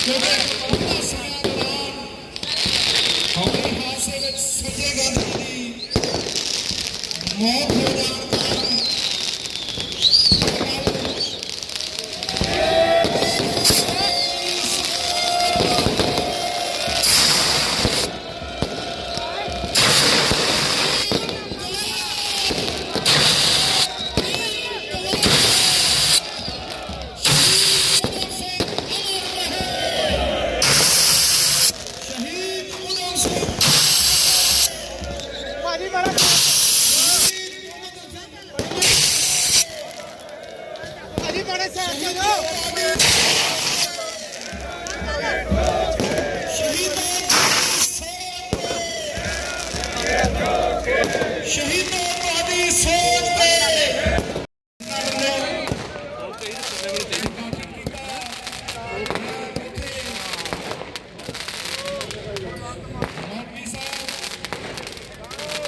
ਕਿਉਂਕਿ ਸਰਕਾਰ ਕਾਂਗਰਸ ਦੇ ਵਿੱਚ ਸੰਜੇ ਗਾਂਧੀ ਦੀ ਮੌਤ ਹੋ ਜਾਣ ਕਾਰਨ ਭਾਜੀ ਮਾਰਾ ਭਾਜੀ ਮਾਰੇ ਸਾਈਡ ਤੇ ਜਾਓ ਸ਼ਹੀਦੋਂ ਤੁਹਾਡੀ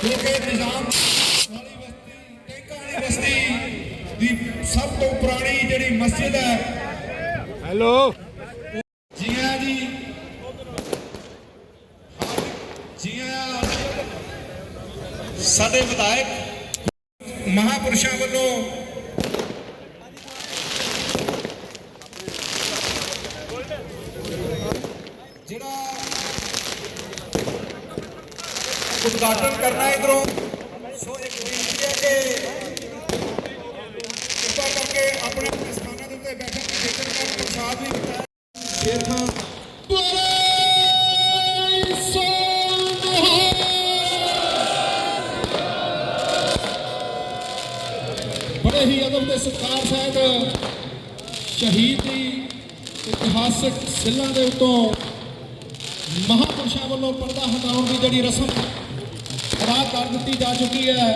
ਕਿਉਂਕਿ ਨਿਜ਼ਾਮ ਵਾਲੀ ਬਸਤੀ ਟੈਂਕਾਂ ਵਾਲੀ ਬਸਤੀ ਦੀ ਸਭ ਤੋਂ ਪੁਰਾਣੀ ਜਿਹੜੀ ਮਸਜਿਦ ਹੈ। ਹੈਲੋ। ਜੀ ਆਇਆਂ ਜੀ ਜੀ ਆਇਆਂ ਸਾਡੇ ਵਿਧਾਇਕ ਮਹਾਪੁਰਸ਼ਾਂ ਵੱਲੋਂ ਜਿਹੜਾ ਉਦਘਾਟਨ ਕਰਨਾ ਇਧਰੋਂ। ਸੋ ਇੱਕ ਬੇਨਤੀ ਹੈ ਕਿ ਕਿਰਪਾ ਕਰਕੇ ਆਪਣੇ ਆਪਣੇ ਸਥਾਨਾਂ ਦੇ ਉੱਤੇ ਬੈਠਣ ਦੀ ਜੇਕਰ ਕਰ ਪ੍ਰਸਾਦ ਵੀ ਕੀਤਾ ਬੜੇ ਹੀ ਅਦਬ ਦੇ ਸਤਿਕਾਰ ਸਾਹਿਬ ਸ਼ਹੀਦ ਦੀ ਇਤਿਹਾਸਕ ਸਿੱਲਾਂ ਦੇ ਉੱਤੋਂ ਮਹਾਪੁਰਸ਼ਾਂ ਵੱਲੋਂ ਪਰਦਾ ਹਟਾਉਣ ਦੀ ਜਿਹੜੀ ਰਸਮ ਅਦਾ ਕਰ ਦਿੱਤੀ ਜਾ ਚੁੱਕੀ ਹੈ।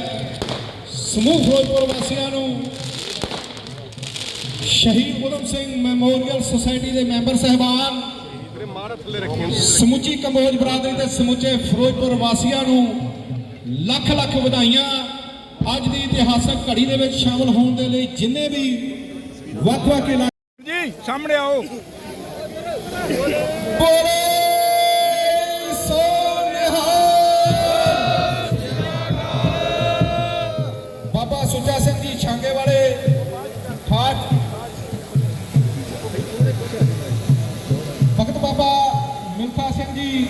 ਸਮੂਹ ਫਿਰੋਜ਼ਪੁਰ ਵਾਸੀਆਂ ਨੂੰ ਸ਼ਹੀਦ ਉਦਮ ਸਿੰਘ ਮੈਮੋਰੀਅਲ ਸੁਸਾਇਟੀ ਦੇ ਮੈਂਬਰ ਸਹਿਬਾਨ ਸਮੁੱਚੀ ਕੰਬੋਜ ਬਰਾਦਰੀ ਦੇ ਸਮੁੱਚੇ ਫਿਰੋਜ਼ਪੁਰ ਵਾਸੀਆਂ ਨੂੰ ਲੱਖ ਲੱਖ ਵਧਾਈਆਂ। ਅੱਜ ਦੀ ਇਤਿਹਾਸਕ ਘੜੀ ਦੇ ਵਿੱਚ ਸ਼ਾਮਲ ਹੋਣ ਦੇ ਲਈ ਜਿੰਨੇ ਵੀ ਵੱਖ-ਵੱਖ ਇਲਾਕੇ ਜੀ ਸਾਹਮਣੇ ਆਓ। ਬੋਲੇ! ਜੀ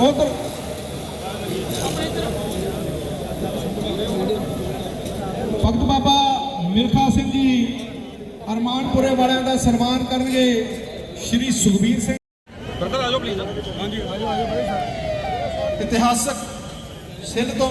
ਉਧਰ ਭਗਤ ਬਾਬਾ ਮਿਲਖਾ ਸਿੰਘ ਜੀ ਅਰਮਾਨਪੁਰੇ ਵਾਲਿਆਂ ਦਾ ਸਨਮਾਨ ਕਰਨਗੇ ਸ਼੍ਰੀ ਸੁਖਬੀਰ ਸਿੰਘ। ਬਰਦਰ ਆ ਜਾਓ ਪਲੀਜ਼ ਹਾਂਜੀ ਆ ਜਾਓ ਆ ਜਾਓ। ਇਤਿਹਾਸਕ ਸਿੱਲ ਤੋਂ